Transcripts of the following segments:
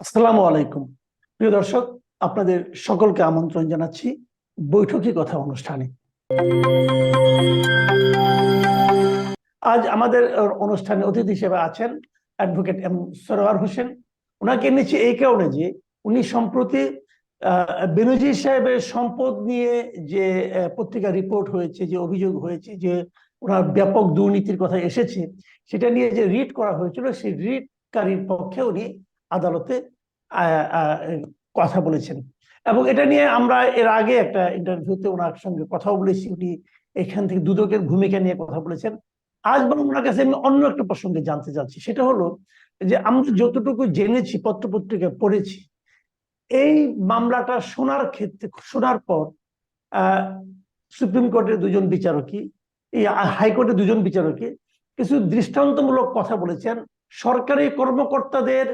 আসসালামু আলাইকুম। প্রিয় দর্শক, আপনাদের সকলকে আমন্ত্রণ জানাচ্ছি বৈঠকি কথা অনুষ্ঠানে। আজ আমাদের অনুষ্ঠানে অতিথি হিসেবে আছেন অ্যাডভোকেট এম সরোয়ার হোসেন। ওনাকে এনেছি এই কারণে যে উনি সম্প্রতি বেনজির সাহেবের সম্পদ নিয়ে যে পত্রিকা রিপোর্ট হয়েছে, যে অভিযোগ হয়েছে, যে ওনার ব্যাপক দুর্নীতির কথা এসেছে, সেটা নিয়ে যে রিট করা হয়েছিল, সেই রিটকারীর পক্ষে উনি আদালতে কথা বলেছেন। এবং এটা নিয়ে আমরা এর আগে একটা ইন্টারভিউতে ওনার সঙ্গে কথাও বলেছি। উনি এখান থেকে দুদকের ভূমিকা নিয়ে কথা বলেছেন। আজ বরং ওনার কাছে আমি অন্য একটা প্রসঙ্গে জানতে চাচ্ছি। সেটা হলো যে, আমরা যতটুকু জেনেছি, পত্রপত্রিকায় পড়েছি, এই মামলাটা শোনার ক্ষেত্রে, শোনার পর সুপ্রিম কোর্টের দুজন বিচারকই, এই হাইকোর্টের দুজন বিচারকই কিছু দৃষ্টান্তমূলক কথা বলেছেন। সরকারি কর্মকর্তাদের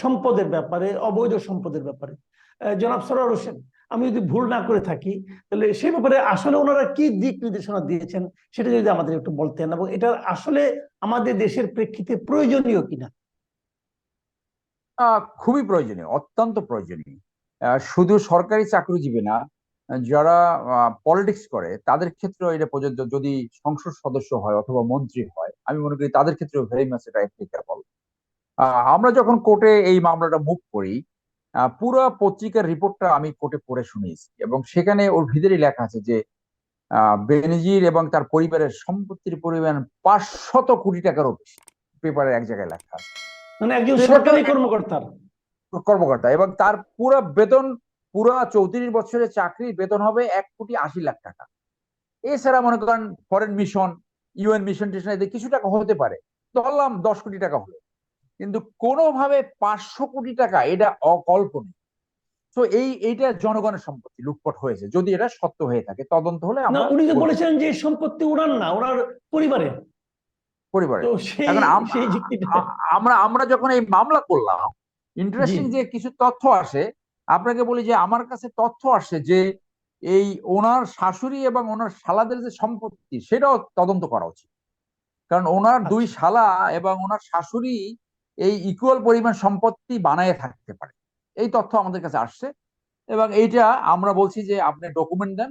সম্পদের ব্যাপারে, অবৈধ সম্পদের ব্যাপারে। জনাব সরার হোসেন, আমি যদি ভুল না করে থাকি, তাহলে সে ব্যাপারে আসলে ওনারা কি দিক নির্দেশনা দিয়েছেন, সেটা যদি আমাদের একটু বলতেন এবং এটা আসলে আমাদের দেশের প্রেক্ষিতে প্রয়োজনীয় কিনা? খুবই প্রয়োজনীয়, অত্যন্ত প্রয়োজনীয়। শুধু সরকারি চাকরিজীবী না, যারা পলিটিক্স করে, তাদের ক্ষেত্রেও এটা প্রযোজ্য যদি সংসদ সদস্য হয় অথবা মন্ত্রী হয়, আমি মনে করি তাদের ক্ষেত্রেও ভেরি মাচ এটা অ্যাপ্লিকেবল আমরা যখন কোর্টে এই মামলাটা মুভ করি পুরো পত্রিকার রিপোর্টটা আমি কোর্টে পড়ে শুনিয়েছি এবং সেখানে ওর ভিতরেই লেখা আছে যে বেনজির এবং তার পরিবারের সম্পত্তির পরিমাণ পাঁচশত কোটি টাকারও বেশি। পেপারের এক জায়গায় লেখা আছে। মানে একজন সরকারি কর্মকর্তার। কর্মকর্তা। এবং তার পুরো বেতন পুরো চৌত্রিশ বছরের চাকরির বেতন হবে এক কোটি আশি লাখ টাকা। এছাড়া মনে করেন ফরেন মিশন ইউএন মিশন টিশন এদের কিছু টাকা হতে পারে। ধরলাম দশ কোটি টাকা হলো। কিন্তু কোনোভাবে পাঁচশো কোটি টাকা এটা অকল্পনীয়। তো এই এইটা জনগণের সম্পত্তি লুটপট হয়েছে। যদি এটা সত্য হয়ে থাকে তদন্ত হলে আমরা উনি তো বলেছেন যে সম্পত্তি ওনার না ওনার পরিবারের। পরিবারে এখন আমরা আমরা যখন এই মামলা করলাম ইন্টারেস্টিং যে কিছু তথ্য আসে আপনাকে বলি যে আমার কাছে তথ্য আসে যে এই ওনার শাশুড়ি এবং ওনার শালাদের যে সম্পত্তি সেটাও তদন্ত করা উচিত। কারণ ওনার দুই আচ্ছা। শালা এবং ওনার শাশুড়ি এই ইকুয়াল পরিমাণ সম্পত্তি বানায় থাকতে পারে। এই তথ্য আমাদের কাছে আসছে এবং এইটা আমরা বলছি যে আপনি ডকুমেন্ট দেন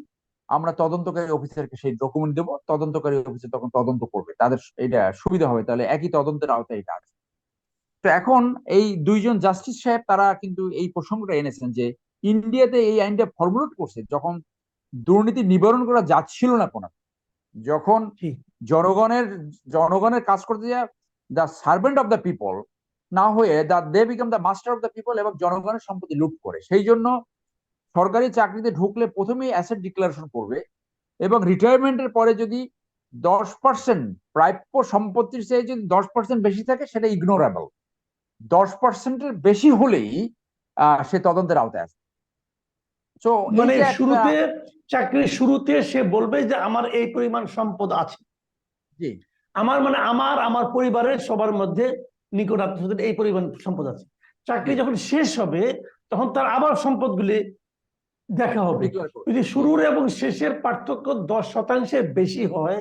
আমরা তদন্তকারী অফিসারকে সেই ডকুমেন্ট দেবো তদন্তকারী অফিসার তখন তদন্ত করবে। তাদের এটা সুবিধা হবে তাহলে একই তদন্তের আওতায় এটা আসবে। তো এখন এই দুইজন জাস্টিস সাহেব তারা কিন্তু এই প্রসঙ্গটা এনেছেন যে ইন্ডিয়াতে এই আইনটা ফর্মুলেট করছে যখন দুর্নীতি নিবারণ করা যাচ্ছিল না কোনো। যখন জনগণের জনগণের কাজ করতে যায় the servant of the people না হয়ে the they become the master of the people এবং জনগণের সম্পত্তি লুট করে। সেই জন্য সরকারি চাকরিতে ঢুকলে প্রথমেই অ্যাসেট ডিক্লারেশন করবে এবং রিটায়ারমেন্টের পরে যদি দশ পার্সেন্ট প্রাপ্য সম্পত্তির চেয়ে যদি দশ পার্সেন্ট বেশি থাকে সেটা ইগনোরেবল দশ পার্সেন্টের বেশি হলেই আহ, সে তদন্তের আওতায় আসে তো মানে শুরুতে চাকরির শুরুতে সে বলবে যে আমার এই পরিমাণ সম্পদ আছে। জি। আমার মানে আমার আমার পরিবারের সবার মধ্যে নিকট আত্মীয়দের এই পরিমাণ সম্পদ আছে। চাকরি যখন শেষ হবে তখন তার আবার সম্পদগুলি দেখা হবে। যদি শুরুর এবং শেষের পার্থক্য দশ শতাংশের বেশি হয়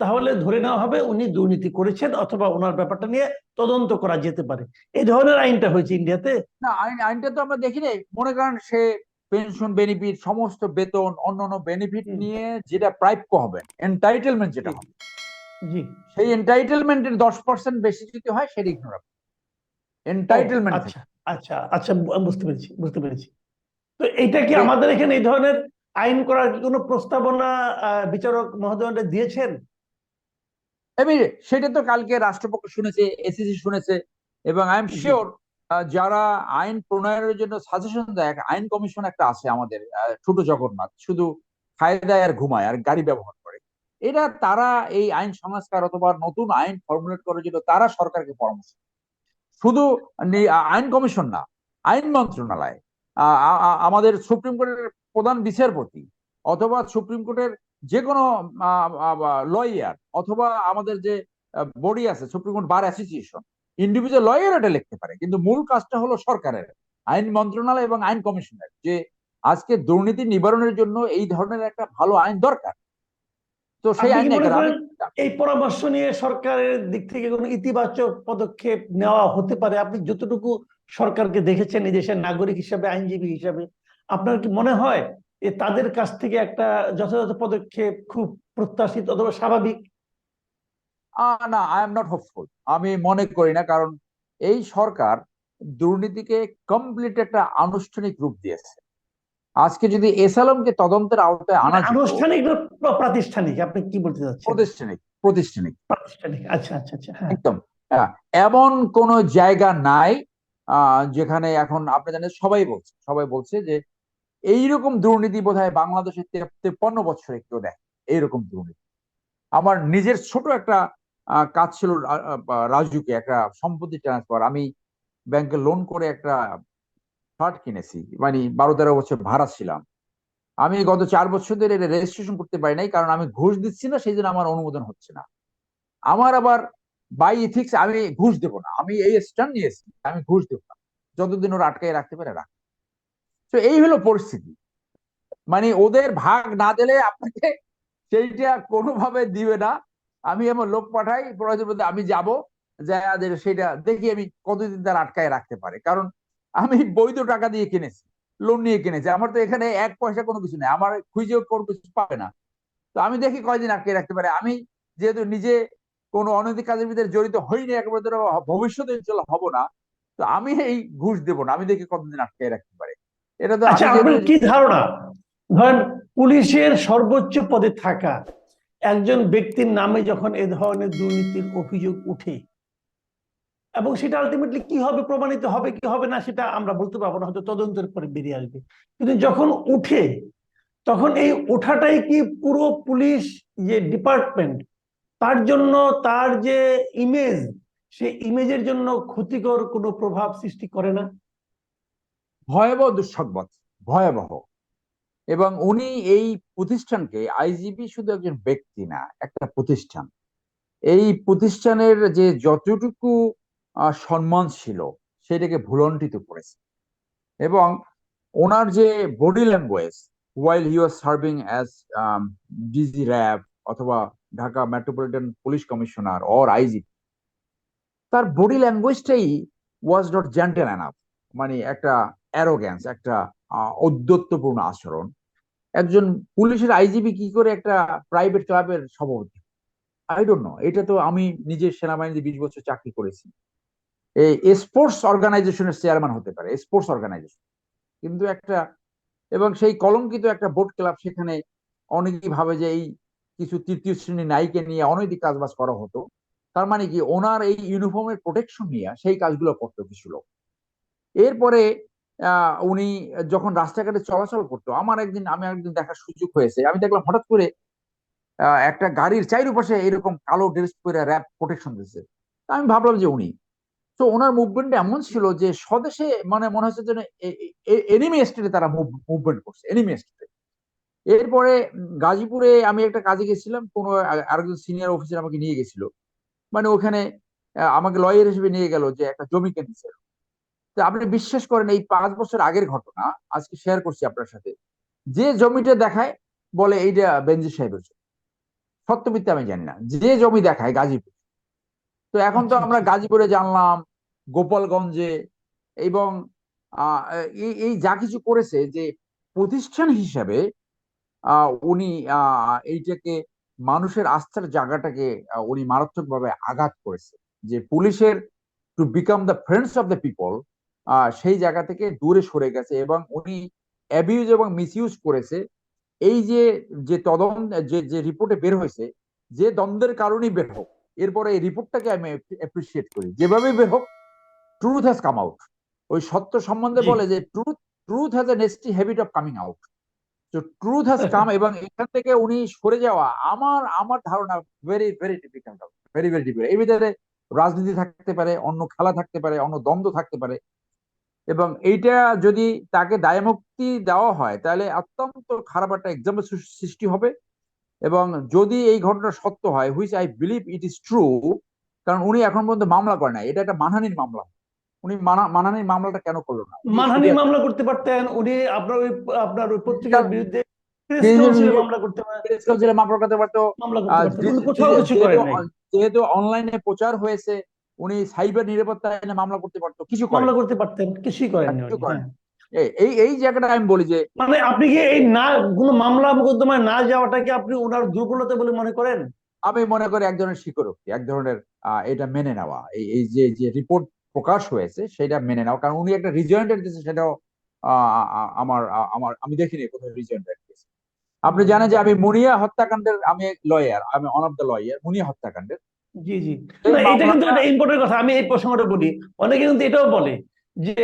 তাহলে ধরে নেওয়া হবে উনি দুর্নীতি করেছেন অথবা ওনার ব্যাপারটা নিয়ে তদন্ত করা যেতে পারে। এই ধরনের আইনটা হয়েছে ইন্ডিয়াতে। না আইন আইনটা তো আমরা দেখি নাই মনে করেন সে পেনশন বেনিফিট সমস্ত বেতন অন্যান্য বেনিফিট নিয়ে যেটা প্রাপ্য হবে এন্টাইটেলমেন্ট যেটা হবে। জি। সেই এন্টাইটেলমেন্টের দশ পার্সেন্ট বেশি যদি হয় সেটা ইগনোরেবল এন্টাইটেলমেন্ট আচ্ছা আচ্ছা আচ্ছা বুঝতে পেরেছি বুঝতে পেরেছি। তো এইটা কি আমাদের এখানে এই ধরনের আইন করার কোনো প্রস্তাবনা বিচারক দিয়েছেন? আমি সেটা তো কালকে রাষ্ট্রপক্ষ শুনেছে এসিসি শুনেছে এবং আই এম। শিওর যারা আইন প্রণয়নের জন্য সাজেশন দেয় আইন কমিশন একটা আছে আমাদের ছোট জগন্নাথ। শুধু খায় দায় আর ঘুমায় আর গাড়ি ব্যবহার করে। এটা তারা এই আইন সংস্কার অথবা নতুন আইন ফর্মুলেট করার জন্য তারা সরকারকে পরামর্শ শুধু আইন কমিশন না, আইন মন্ত্রণালয় আমাদের সুপ্রিম কোর্টের প্রধান বিচারপতি অথবা সুপ্রিম কোর্টের যে কোনো লয়ার অথবা আমাদের যে বডি আছে, supreme court bar association individual lawyer এটা লিখতে পারে। কিন্তু মূল কাজটা হলো সরকারের, আইন মন্ত্রণালয় এবং আইন কমিশনের যে আজকে দুর্নীতি নিবারণের জন্য এই ধরনের একটা ভালো আইন দরকার। তো সেই আইন এই পরামর্শ নিয়ে সরকারের দিক থেকে কোনো ইতিবাচক পদক্ষেপ নেওয়া হতে পারে? আপনি যতটুকু সরকারকে দেখেছেন এই দেশের নাগরিক হিসাবে আইনজীবী হিসাবে আপনার কি মনে হয় যে তাদের কাছ থেকে একটা যথাযথ পদক্ষেপ খুব প্রত্যাশিত অথবা স্বাভাবিক? না আই এম নট হোপফুল আমি মনে করি না কারণ এই সরকার দুর্নীতিকে কমপ্লিট একটা আনুষ্ঠানিক রূপ দিয়েছে। আজকে যদি এসালামকে তদন্তের আওতায় আনা আনুষ্ঠানিক প্রাতিষ্ঠানিক? আপনি কি বলতে চাচ্ছেন? প্রতিষ্ঠানিক প্রতিষ্ঠানিক। প্রাতিষ্ঠানিক আচ্ছা আচ্ছা আচ্ছা হ্যাঁ। একদম। হ্যাঁ, এমন কোন জায়গা নাই যেখানে এখন আপনি জানেন সবাই বলছে সবাই বলছে যে এইরকম দুর্নীতি বোধহয় বাংলাদেশে তে- তেপ্পান্ন বছরে কেউ দেয় এইরকম দুর্নীতি। আমার নিজের ছোট একটা আহ, কাজ ছিল রাজুকে একটা সম্পত্তি ট্রান্সফার আমি ব্যাংকে লোন করে একটা ফ্ল্যাট কিনেছি মানে বারো তেরো বছর ভাড়া ছিলাম। আমি গত চার বছর ধরে এটা রেজিস্ট্রেশন করতে পারি নাই, কারণ আমি ঘুষ দিচ্ছি না, সেই জন্য আমার অনুমোদন হচ্ছে না। আমার আবার বাই ইথিক্স আমি ঘুষ দেবো না, আমি এই স্ট্যান্ড নিয়েছি আমি ঘুষ দেবো না। যতদিন ওরা আটকায় রাখতে পারে রাখ তো এই হলো পরিস্থিতি। মানে ওদের ভাগ না দিলে আপনাকে সেইটা কোনোভাবে দিবে না। আমি আমার লোক পাঠাই প্রয়োজন আমি যাব যা, সেটা দেখি আমি কতদিন তার আটকায় রাখতে পারে। কারণ আমি বৈধ টাকা দিয়ে কিনেছি লোন নিয়ে কিনেছি। আমার তো এখানে এক পয়সা কোনো কিছু নেই আমার খুঁজেও কোনো কিছু পাবে না। তো আমি দেখি কয়দিন আটকে রাখতে পারে। আমি যেহেতু নিজে কোনো অনৈতিক কাজের ভিতরে জড়িত হইনি একেবারে ধরো ভবিষ্যতে ইনশাল্লাহ হব না তো আমি এই ঘুষ দেবো না। আমি দেখি কতদিন আটকে রাখতে পারে। এটা তো আচ্ছা কি ধারণা? ধরেন পুলিশের সর্বোচ্চ পদে থাকা একজন ব্যক্তির নামে যখন এ ধরনের দুর্নীতির অভিযোগ উঠে এবং সেটা আলটিমেটলি কি হবে, প্রমাণিত হবে, কি হবে না, সেটা আমরা বলতে পারব না, হয়তো তদন্তের পরে বেরিয়ে আসবে। কিন্তু যখন উঠে, তখন এই ওঠাটাই কি পুরো পুলিশ যে ডিপার্টমেন্ট তার জন্য তার যে ইমেজ সেই ইমেজের জন্য ক্ষতিকর কোনো প্রভাব সৃষ্টি করে না? ভয়াবহ দুঃসংবাদ, ভয়াবহ। এবং উনি এই প্রতিষ্ঠানকে আইজিপি শুধু একজন ব্যক্তি না, একটা প্রতিষ্ঠান। এই প্রতিষ্ঠানের যে যতটুকু সম্মান ছিল সেটাকে ভুলণ্ঠিত করেছে। এবং ওনার যে body language while he was serving as DG RAB অথবা Dhaka metropolitan police commissioner or IGP তার বডি ল্যাঙ্গুয়েজটাই ওয়াজ নট জেন্টেল এনাফ মানে একটা অ্যারোগ্যান্স একটা আহ, ঔদ্ধত্যপূর্ণ আচরণ। একজন পুলিশের আইজিপি কি করে একটা প্রাইভেট ক্লাবের সভাপতি? আই ডোন্ট নো এটা তো আমি নিজের সেনাবাহিনীতে বিশ বছর চাকরি করেছি। স্পোর্টস অর্গানাইজেশনের চেয়ারম্যান হতে পারে স্পোর্টস অর্গানাইজেশন কিন্তু একটা, এবং সেই কলঙ্কিত একটা বোট ক্লাব সেখানে অনেকেই ভাবে যে এই কিছু তৃতীয় শ্রেণির নায়িকে নিয়ে অনৈতিক কাজবাজ করা হতো। তার মানে কি, ওনার এই ইউনিফর্মের প্রোটেকশন নিয়ে সেই কাজগুলো করতো কিছু লোক। এরপরে উনি যখন রাস্তাঘাটে চলাচল করতো, আমার একদিন, আমি একদিন দেখার সুযোগ হয়েছে, আমি দেখলাম হঠাৎ করে একটা গাড়ির চারিপাশে এরকম কালো ড্রেস পরে র্যাপ প্রোটেকশন দিচ্ছে। আমি ভাবলাম যে উনি তো ওনার মুভমেন্ট এমন ছিল যে স্বদেশে মানে মনে হচ্ছে যেন এনিমি স্টেটে তারা মুভমেন্ট করছে এনিমি স্টেটে এরপরে গাজীপুরে আমি একটা কাজে গেছিলাম, কোনো আরেকজন সিনিয়র অফিসার আমাকে নিয়ে গেছিল। মানে ওখানে আমাকে লয়ার হিসেবে নিয়ে গেল যে একটা জমি কিনেছে। তো আপনি বিশ্বাস করেন, এই পাঁচ বছর আগের ঘটনা, আজকে শেয়ার করছি আপনার সাথে। যে জমিটা দেখায়, বলে এইটা বেঞ্জি সাহেবের জমি। সত্য মিথ্যা আমি জানি না। যে জমি দেখায় গাজীপুর তো এখন তো আচ্ছা, আমরা আচ্ছা। গাজীপুরে জানলাম গোপালগঞ্জে এবং এই এই যা কিছু করেছে যে প্রতিষ্ঠান হিসাবে উনি এইটাকে মানুষের আস্থার জায়গাটাকে উনি মারাত্মকভাবে আঘাত করেছে যে পুলিশের to become the friends of the people সেই জায়গা থেকে দূরে সরে গেছে এবং উনি অ্যাবিউজ এবং মিসইউজ করেছে এই যে যে তদন্ত যে যে রিপোর্টে বের হয়েছে যে দ্বন্দ্বের কারণেই বের হোক এরপরে এই রিপোর্টটাকে আমি অ্যাপ্রিসিয়েট করি। যেভাবে বের হোক ট্রুথ হ্যাজ কাম আউট ওই সত্য সম্বন্ধে বলে যে truth truth has a nasty habit of coming out তো ট্রুথ হ্যাজ কাম এবং এখান থেকে উনি সরে যাওয়া আমার আমার ধারণা very very difficult very very difficult এর ভিতরে রাজনীতি থাকতে পারে অন্য খেলা থাকতে পারে অন্য দ্বন্দ্ব থাকতে পারে। এবং এইটা যদি তাকে দায়মুক্তি দেওয়া হয় তাহলে অত্যন্ত খারাপ একটা এক্সাম্পল সৃষ্টি হবে। এবং যদি এই ঘটনা সত্য হয় which I believe it is true কারণ উনি এখন পর্যন্ত মামলা করে নাই এটা একটা মানহানির মামলা। উনি মানা- মানহানির মামলাটা কেন করল না? উনি মানহানি শুধু মামলা করতে পারতেন উনি আপনার ওই আপনার ওই পত্রিকার বিরুদ্ধে যেহেতু অনলাইনে প্রচার হয়েছে উনি সাইবার নিরাপত্তা আইনে মামলা করতে পারতো কিছু মামলা করতে পারতেন কিছুই করেন। এই এই জায়গাটা আমি বলি যে মানে আপনি কি এই না কোনো মামলা মোকদ্দমায় না যাওয়াটাকে আপনি ওনার দুর্বলতা বলে মনে করেন? আমি মনে করি এক ধরনের স্বীকারোক্তি এক ধরনের এটা মেনে নেওয়া। এই এই যে যে রিপোর্ট প্রকাশ হয়েছে সেটা মেনে নেওয়া। কারণ উনি একটা রিজয়েন্টেড দিয়েছে সেটাও আমার আমার আমি দেখিনি কোথাও রিজয়েন্টেড দিয়েছে আপনি জানেন যে আমি মুনিয়া হত্যাকাণ্ডের আমি লয়ার আমি one of the lawyer Munia হত্যাকাণ্ডের। জি জি। এটা কিন্তু একটা ইম্পর্টেন্ট কথা আমি এই প্রসঙ্গটা বলি। অনেকে কিন্তু এটাও বলে যে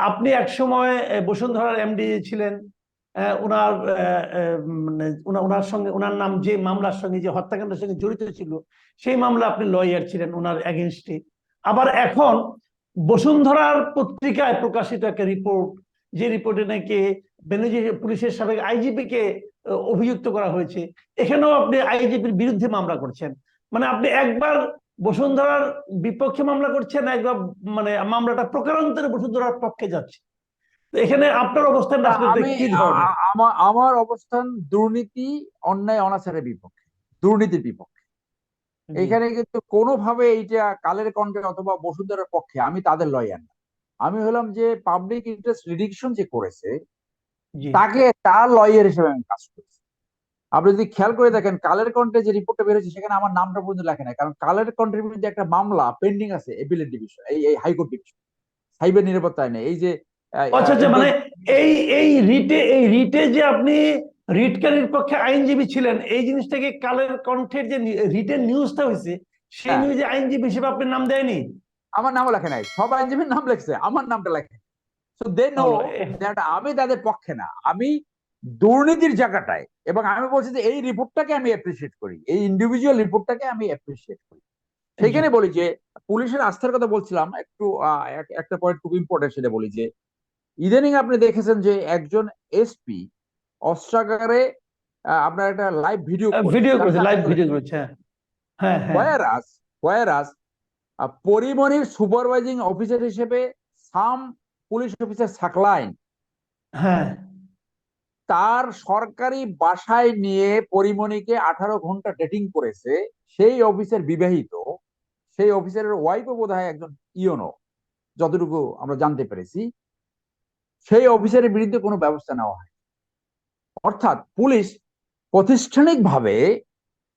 আপনি এক সময় বসুন্ধরার এমডি ছিলেন ওনার আহ, মানে ওনার সঙ্গে ওনার নাম যে মামলার সঙ্গে যে হত্যাকাণ্ডের সঙ্গে জড়িত ছিল সেই মামলা আপনি লয়ার ছিলেন ওনার এগেনস্টে আবার এখন বসুন্ধরার পত্রিকায় প্রকাশিত একটা রিপোর্ট যে রিপোর্টে নাকি বেনজির পুলিশের সাবেক আইজিপি কে অভিযুক্ত করা হয়েছে এখানেও আপনি আইজিপির বিরুদ্ধে মামলা করছেন। মানে আপনি একবার বসুন্ধরার বিপক্ষে মামলা করছেন একবার মানে মামলাটা প্রকারান্তরে বসুন্ধরার পক্ষে যাচ্ছে। এখানে আপনার অবস্থান কি আমার আমার অবস্থান দুর্নীতি অন্যায় অনাচারের বিপক্ষে দুর্নীতির বিপক্ষে। এখানে কিন্তু কোনোভাবে এইটা কালের কণ্ঠে অথবা বসুন্ধরার পক্ষে আমি তাদের লয়ার না। আমি হলাম যে পাবলিক ইন্টারেস্ট রিডিকশন যে করেছে তাকে তার লয়ার হিসেবে আমি কাজ করেছি। আপনি যদি খেয়াল করে দেখেন কালের কণ্ঠে যে রিপোর্টটা বেরোচ্ছে সেখানে আমার নামটা পর্যন্ত লেখে নাই। কারণ কালের কণ্ঠের বিরুদ্ধে একটা মামলা পেন্ডিং আছে এপিলেট ডিভিশন এই এই হাইকোর্ট ডিভিশন সাইবার নিরাপত্তা আইনে। এই যে আচ্ছা আচ্ছা মানে এই এই রিটে এই রিটে যে আপনি রিটকারীর পক্ষে আইনজীবী ছিলেন এই জিনিসটাকে কালের কণ্ঠের যে রিটের নিউজটা হয়েছে সেই হ্যাঁ। নিউজে আইনজীবী হিসেবে আপনার নাম দেয়নি? আমার নামও লেখে নাই। সব আইনজীবীর নাম লেখছে আমার নামটা লেখে সো দে নো দ্যাট আমি তাদের পক্ষে না। আমি দুর্নীতির জায়গাটায়। এবং আমি বলছি যে এই রিপোর্টটাকে আমি অ্যাপ্রিসিয়েট করি এই ইন্ডিভিজুয়াল রিপোর্টটাকে আমি অ্যাপ্রিসিয়েট করি। সেখানে বলি যে পুলিশের আস্থার কথা বলছিলাম একটু একটা পয়েন্ট খুব ইম্পর্টেন্ট সেটা বলি যে ইদানিং আপনি দেখেছেন যে একজন এসপি অস্ত্রাগারে আপনার একটা লাইভ ভিডিও ভিডিও করেছে। লাইভ ভিডিও করেছে হ্যাঁ। হ্যাঁ হ্যাঁ। ওয়ারাস ওয়ারাস পরিমনির সুপারভাইজিং অফিসার হিসেবে সাম পুলিশ অফিসার সাকলাইন হ্যাঁ। তার সরকারি বাসায় নিয়ে পরিমণিকে আঠারো ঘণ্টা ডেটিং করেছে, সেই অফিসের বিবাহিত, সেই অফিসারের ওয়াইফও বোধ হয় একজন ইয়নো যতটুকু আমরা জানতে পেরেছি, সেই অফিসারের বিরুদ্ধে কোনো ব্যবস্থা নেওয়া হয় অর্থাৎ পুলিশ প্রাতিষ্ঠানিকভাবে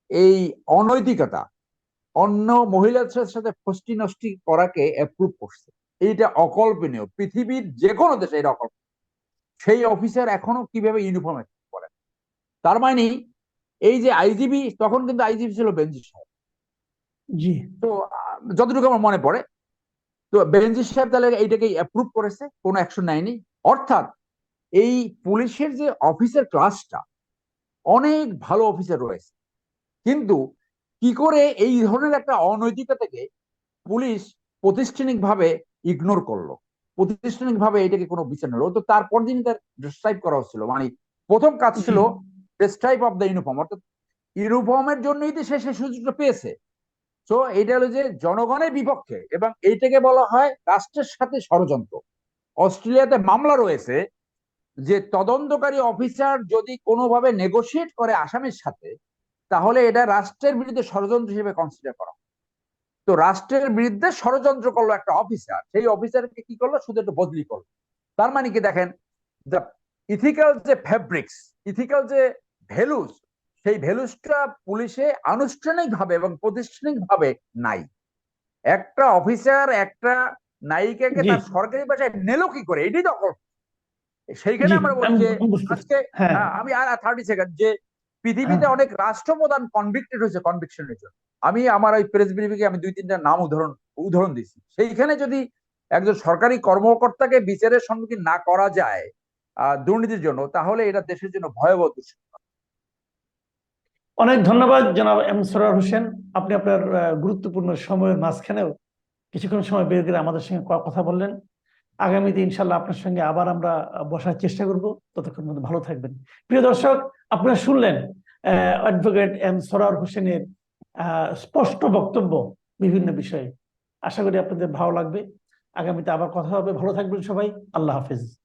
এই অনৈতিকতা, অন্য মহিলাদের সাথে ফষ্টি নষ্টি করাকে অ্যাপ্রুভ করছে। এইটা অকল্পনীয়। পৃথিবীর যে কোনো দেশে এটা অকল্পনীয়। সেই অফিসার এখনও কীভাবে ইউনিফর্মে করেন তার মানে এই যে আইজিবি তখন কিন্তু আইজিবি ছিল বেঞ্জি সাহেব। জি। তো যতটুকু আমার মনে পড়ে তো বেঞ্জি সাহেব তাহলে এইটাকে অ্যাপ্রুভ করেছে কোনো অ্যাকশন নেয়নি। অর্থাৎ এই পুলিশের যে অফিসার ক্লাসটা অনেক ভালো অফিসার রয়েছে। কিন্তু কি করে এই ধরনের একটা অনৈতিকতাকে পুলিশ প্রাতিষ্ঠানিকভাবে ইগনোর করল? প্রাতিষ্ঠানিকভাবে এটাকে কোনো বিচার নিল তো তারপর দিন তার ডিসক্রাইব করা হচ্ছিল। মানে প্রথম কাজ ছিল ডিসক্রাইব অফ দ্য ইউনিফর্ম অর্থাৎ ইউনিফর্মের জন্যই তো সে সেই সুযোগটা পেয়েছে। তো এটা হলো যে জনগণের বিপক্ষে এবং এইটাকে বলা হয় রাষ্ট্রের সাথে ষড়যন্ত্র। অস্ট্রেলিয়াতে মামলা রয়েছে যে তদন্তকারী অফিসার যদি কোনোভাবে নেগোশিয়েট করে আসামির সাথে, তাহলে এটা রাষ্ট্রের বিরুদ্ধে ষড়যন্ত্র হিসেবে কনসিডার করা। তো রাষ্ট্রের বিরুদ্ধে ষড়যন্ত্র করল একটা অফিসার সেই অফিসারকে কি করল? শুধু একটু বদলি করল। তার মানে কি দেখেন দ্য ইথিক্যাল যে ফ্যাব্রিক্স ইথিক্যাল যে ভ্যালুস সেই ভ্যালুসটা পুলিশে আনুষ্ঠানিকভাবে এবং প্রতিষ্ঠানিকভাবে নাই। একটা অফিসার একটা নায়িকাকে তার সরকারি ভাষায় নিলো কি করে? এটি তো অকল্প। সেইখানে আমরা আমি বলছি আজকে হ্যাঁ। আমি আর থার্টি সেকেন্ড যে পৃথিবীতে অনেক রাষ্ট্রপ্রধান কনভিক্টেড হয়েছে কনভিকশনের জন্য। আমি আমার ওই প্রেস ব্রিফিংয়ে আমি দুই তিনটা নাম উদাহরণ উদাহরণ দিছি সেইখানে যদি একজন সরকারি কর্মকর্তাকে বিচারের সম্মুখীন না করা যায় আহ, দুর্নীতির জন্য তাহলে এটা দেশের জন্য ভয়াবহ দুঃসংবাদ অনেক ধন্যবাদ জনাব এম সরার হোসেন। আপনি আপনার গুরুত্বপূর্ণ সময়ের মাঝখানেও কিছুক্ষণ সময় বের করে আমাদের সঙ্গে কথা বললেন। আগামীতে ইনশাল্লাহ আপনার সঙ্গে আবার আমরা বসার চেষ্টা করব। ততক্ষণ পর্যন্ত ভালো থাকবেন। প্রিয় দর্শক, আপনারা শুনলেন অ্যাডভোকেট এম সরার হোসেনের স্পষ্ট বক্তব্য বিভিন্ন বিষয়ে। আশা করি আপনাদের ভালো লাগবে। আগামীতে আবার কথা হবে। ভালো থাকবেন সবাই। আল্লাহ হাফিজ।